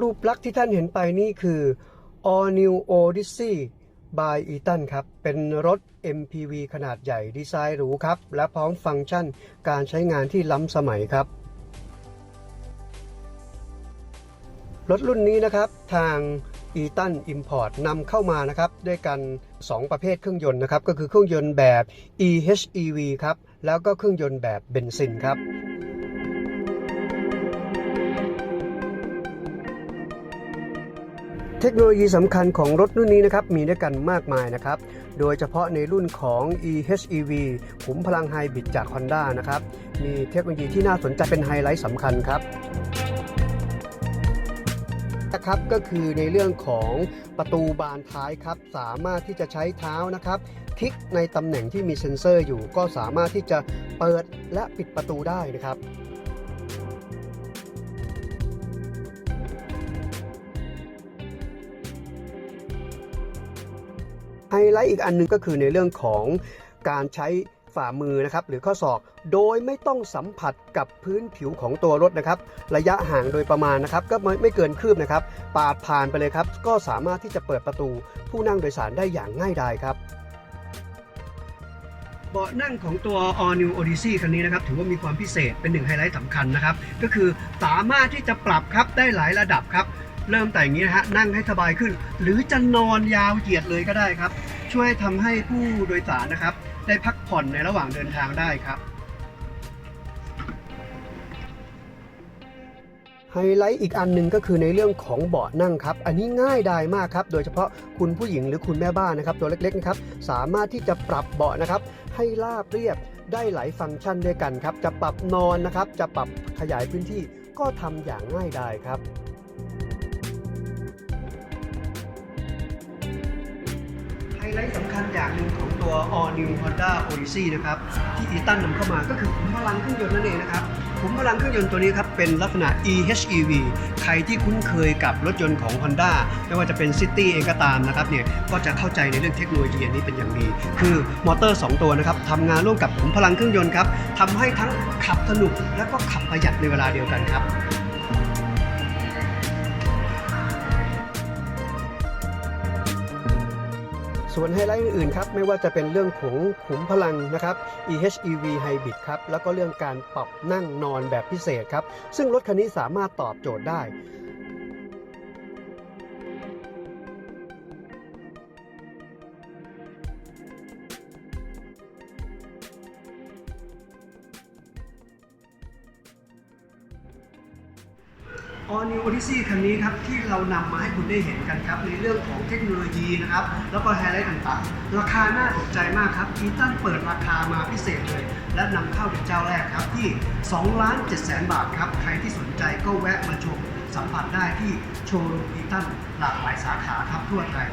รูปลักษณ์ที่ท่านเห็นไปนี่คือ All New Odyssey by Eaton ครับ เป็นรถ MPV ขนาดใหญ่ดีไซน์หรูครับ และพร้อมฟังก์ชันการใช้งานที่ล้ำสมัยครับ รถรุ่นนี้นะครับทาง e t o n Import นำเข้ามานะครับ ด้วยกัน 2 ประเภทเครื่องยนต์นะครับ ก็คือเครื่องยนต์แบบ EHEV ครับ แล้วก็เครื่องยนต์แบบเบนซินครับ เทคโนโลยีสำคัญของรถรุ่นนี้นะครับมีด้วยกันมากมายนะครับ โดยเฉพาะในรุ่นของ EHEV ขุมพลังไฮบริดจาก Honda นะครับ มีเทคโนโลยีที่น่าสนใจเป็นไฮไลท์สำคัญครับนะครับก็คือในเรื่องของประตูบานท้ายครับ สามารถที่จะใช้เท้านะครับ คลิกในตำแหน่งที่มีเซ็นเซอร์อยู่ ก็สามารถที่จะเปิดและปิดประตูได้นะครับ ไฮไลท์อีกอันหนึงก็คือในเรื่องของการใช้ฝ่ามือนะครับหรือข้อศอกโดยไม่ต้องสัมผัสกับพื้นผิวของตัวรถนะครับ ระยะห่างโดยประมาณนะครับ ก็ไม่ไม่เกินคืบนะครับ ปาดผ่านไปเลยครับ ก็สามารถที่จะเปิดประตู ผู้นั่งโดยสารได้อย่างง่ายดายครับเบาะนั่งของตัว All New Odyssey คันนี้นะครับ ถือว่ามีความพิเศษเป็นหนึ่งไฮไลท์สำคัญนะครับ ก็คือสามารถที่จะปรับครับได้หลายระดับครับ เริ่มแต่อย่างนี้นะฮะนั่งให้สบายขึ้น หรือจะนอนยาวเหยียดเลยก็ได้ครับ ช่วยทำให้ผู้โดยสารนะครับ ได้พักผ่อนในระหว่างเดินทางได้ครับไฮไลท์อีกอันหนึ่งก็คือในเรื่องของเบาะนั่งครับ อันนี้ง่ายดายมากครับ โดยเฉพาะคุณผู้หญิงหรือคุณแม่บ้านนะครับ ตัวเล็กๆนะครับ สามารถที่จะปรับเบาะนะครับ ให้ราบเรียบได้หลายฟังก์ชันด้วยกันครับ จะปรับนอนนะครับ จะปรับขยายพื้นที่ก็ทำอย่างง่ายดายครับ ไฮไลท์สำคัญอย่างหนึ่งของตัว All New Honda Odyssey นะครับ ที่อีตันนำเข้ามาก็คือขุมพลังเครื่องยนต์นั่นเองนะครับขุมพลังเครื่องยนต์ตัวนี้ครับ เป็นลักษณะ EHEV ใครที่คุ้นเคยกับรถยนต์ของ Honda ไม่ว่าจะเป็น City เองก็ตามนะครับเนี่ยก็จะเข้าใจในเรื่องเทคโนโลยีอันนี้เป็นอย่างดี คือมอเตอร์ 2 ตัวนะครับทำงานร่วมกับขุมพลังเครื่องยนต์ครับทำให้ทั้งขับสนุกและก็ขับประหยัดในเวลาเดียวกันครับ ส่วนไฮไลท์อื่นๆครับไม่ว่าจะเป็นเรื่องของขุมพลังนะครับ EHEV Hybrid ครับแล้วก็เรื่องการปรับนั่งนอนแบบพิเศษครับซึ่งรถคันนี้สามารถตอบโจทย์ได้ All New Odyssey คันนี้ครับที่เรานำมาให้คุณได้เห็นกันครับในเรื่องของเทคโนโลยีนะครับแล้วก็ไฮไลท์ต่างๆ ราคาน่าสนใจมากครับอีตันเปิดราคามาพิเศษเลย และนำเข้าเป็นเจ้าแรกครับที่2ล้าน7แสนบาทครับใครที่สนใจก็แวะมาชมสัมผัสได้ที่โชว์รูมอีตันหลากหลายสาขาครับทั่วไทย